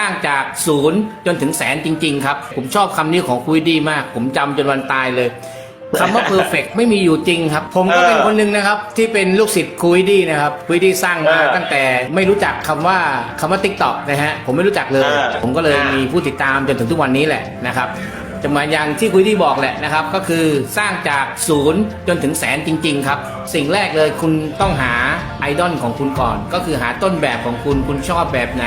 สร้างจากศูนย์จนถึงแสนจริง ๆ ครับ ผมชอบคำนี้ของคุยดีมาก ผมจำจนวันตายเลยคำว่า perfect ไม่มีอยู่จริงครับ ผมก็เป็นเออคนหนึ่งนะครับ ที่เป็นลูกศิษย์คุยดีนะครับคุยดีสร้างมาเออตั้งแต่ไม่รู้จักคำว่าคำว่า Tik t o อกนะฮะผมไม่รู้จักเลยเออผมก็เลยอ่ามีมีผู้ติดตามจนถึงทุกวันนี้แหละนะครับจะมาอย่างที่คุยที่บอกแหละนะครับ ก็คือสร้างจากศูนย์จนถึงแสนจริง ๆ ครับ สิ่งแรกเลยคุณต้องหา ไอดอลของคุณก่อน ก็คือหาต้นแบบของคุณคุณชอบแบบไหน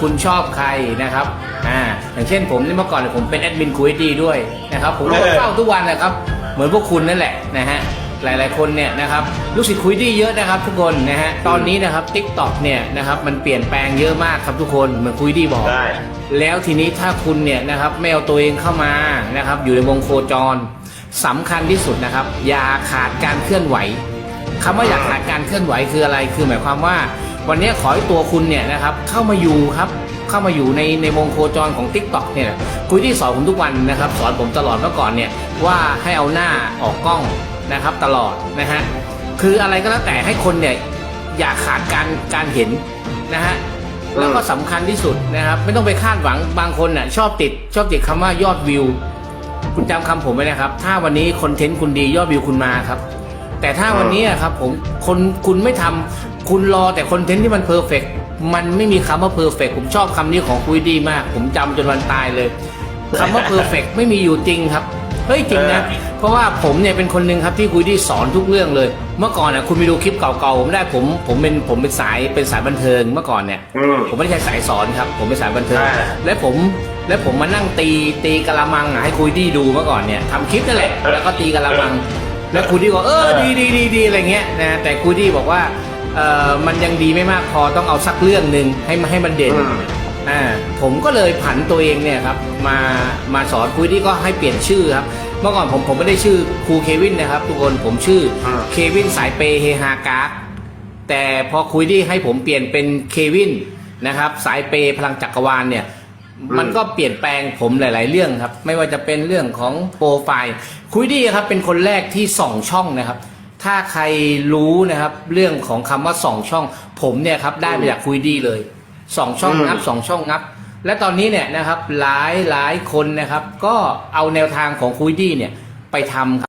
คุณชอบใครนะครับอ่าอย่างเช่นผมนี่เมื่อก่อนเนยผมเป็นแอดมินคุยดีด้วยนะครับผมก็เออเฝ้าทุกวันนะครับ เหมือนพวกคุณนั่นแหละนะฮะหลาย ๆ คนเนี่ยนะครับลูกศิษย์คุยดีเยอะนะครับ ทุกคนนะฮะตอนนี้นะครับ t ิ k t o k เนี่ยนะครับมันเปลี่ยนแปลงเยอะมากครับทุกคนเหมือนคุยดีบอกได้แล้วทีนี้ถ้าคุณเนี่ยนะครับไม่เอาตัวเองเข้ามานะครับอยู่ในวงโคจรสำคัญที่สุดนะครับ อย่าขาดการเคลื่อนไหว คำว่าอย่าขาดการเคลื่อนไหวคืออะไร คือหมายความว่า วันนี้ขอให้ตัวคุณเนี่ยนะครับเข้ามาอยู่ครับเข้ามาอยู่ในในวงโคจรของ t ิ k t o k เนี่ยคุยที่สอนผมทุกวันนะครับ สอนผมตลอดเมื่อก่อนเนี่ยว่าให้เอาหน้าออกกล้องนะครับตลอดนะฮะคืออะไรก็แล้วแต่ให้คนเนี่ยอย่าขาดการการเห็นนะฮะแล้วก็สำคัญที่สุดนะครับ ไม่ต้องไปคาดหวังบางคนน่ะชอบติด ชอบติดคำว่ายอดวิว คุณจำคำผมไว้นะครับ ถ้าวันนี้คอนเทนต์คุณดียอดวิวคุณมาครับ แต่ถ้าวันนี้อะครับผมคนคุณไม่ทำคุณรอแต่คอนเทนต์ที่มันเพอร์เฟกมันไม่มีคำว่าเพอร์เฟกผมชอบคำนี้ของคุยดีมาก ผมจำจนวันตายเลยคำว่าเพอร์เฟกไม่มีอยู่จริงครับ เฮ้ยจริงนะเพราะว่าผมเนี่ยเป็นคนหนึ่งครับที่คุยดีสอนทุกเรื่องเลย เมื่อก่อนอะคุณไปดูคลิปเก่าๆผมได้ผมผมเป็นผมเป็นสายเป็นสายบันเทิงเมื่อก่อนเนี่ย อืม ผมไม่ได้ใช่สายสอนครับ ผมเป็นสายบันเทิง อ่าและผมและผมมานั่งตีตีกะละมังอะให้คุยดีดูเมื่อก่อนเนี่ยทำคลิปนั่นแหละ แล้วก็ตีกะละมัง แล้วคุยดีก็เออดีดีดีดีอะไรเงี้ยนะแต่คุยดีบอกว่าเออมันยังดีไม่มากพอต้องเอาสักเรื่องหนึ่งให้มันให้มันเด่นอืมอ่าผมก็เลยผันตัวเองเนี่ยครับมามาสอนคุยดีก็ให้เปลี่ยนชื่อครับเมื่อก่อนผมผมไม่ได้ชื่อครูเควินนะครับ ทุกคนผมชื่ออมเควินสายเปย์เฮฮาการ์ดแต่พอคุยที่ให้ผมเปลี่ยนเป็นเควินนะครับสายเปย์พลังจักรวาลเนี่ย มันก็เปลี่ยนแปลงผมหลาย ๆ เรื่องครับ ไม่ว่าจะเป็นเรื่องของโปรไฟล์คุยดีครับเป็นคนแรกที่ส่องช่องนะครับ ถ้าใครรู้นะครับ เรื่องของคำว่าส่องช่อง ผมเนี่ยครับได้มาจากคุยดีเลยสองช่องอืมงับสองช่องงับ และตอนนี้เนี่ยนะครับหลายหลายคนนะครับ ก็เอาแนวทางของคุยดีเนี่ยไปทำครับ